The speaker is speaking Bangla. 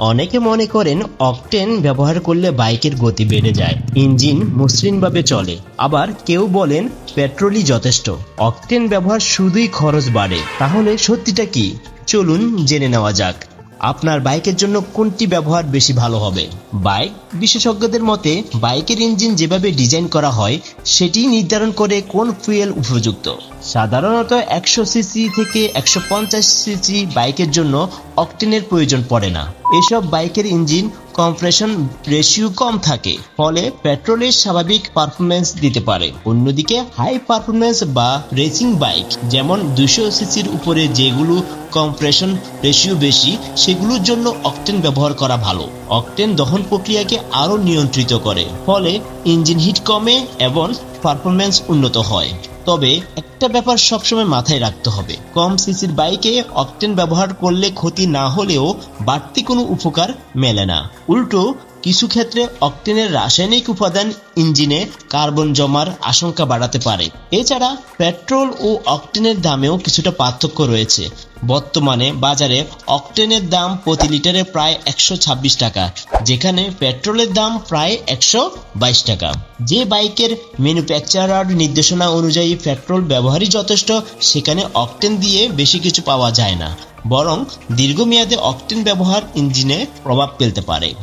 অনেকে মনে করেন অকটেন ব্যবহার করলে বাইকের গতি বেড়ে যায়। ইঞ্জিন মসৃণভাবে চলে। আবার কেউ বলেন পেট্রোলই যথেষ্ট। অকটেন ব্যবহার শুধুই খরচ বাড়ে। তাহলে সত্যিটা কি? চলুন জেনে নেওয়া যাক। আপনার বাইকের জন্য কোনটি ব্যবহার বেশি ভালো হবে? বাইক? বিশেষজ্ঞদের মতে, বাইকের ইঞ্জিন যেভাবে ডিজাইন করা হয়, সেটি নির্ধারণ করে কোন ফুয়েল উপযুক্ত। সাধারণত একশো সিসি থেকে একশো পঞ্চাশ সিসি বাইকের জন্য অক্টেনের প্রয়োজন পড়ে না। এসব বাইকের ইঞ্জিন কম্প্রেশন রেশিও কম থাকে, ফলে পেট্রোলের স্বাভাবিক পারফরমেন্স দিতে পারে। অন্যদিকে হাই পারফরমেন্স বা রেসিং বাইক যেমন দুশো সিসির উপরে যেগুলো কম্প্রেশন রেশিও বেশি, সেগুলোর জন্য অকটেন ব্যবহার করা ভালো। অকটেন দহন প্রক্রিয়াকে আরও নিয়ন্ত্রিত করে, ফলে ইঞ্জিন হিট কমে এবং পারফরমেন্স উন্নত হয়। তবে একটা ব্যাপার সবসময় মাথায় রাখতে হবে। কম সিসির বাইকে অকটেন ব্যবহার করলে ক্ষতি না হলেও বাড়তি কোনো উপকার মেলে না। উল্টো, কিছু ক্ষেত্রে অকটেনের রাসায়নিক উপাদান ইঞ্জিনে কার্বন জমার আশঙ্কা বাড়াতে পারে। এছাড়া পেট্রোল ও অকটেনের দামেও কিছুটা পার্থক্য রয়েছে। বর্তমানে বাজারে অক্টেনের দাম প্রতি লিটারে প্রায় একশো ছাব্বিশ টাকা, যেখানে পেট্রোলের দাম প্রায় একশো বাইশ টাকা। যে বাইকের ম্যানুফ্যাকচারার নির্দেশনা অনুযায়ী পেট্রোল ব্যবহারই যথেষ্ট, সেখানে অক্টেন দিয়ে বেশি কিছু পাওয়া যায় না, বরং দীর্ঘমেয়াদে অক্টেন ব্যবহার ইঞ্জিনে প্রভাব ফেলতে পারে।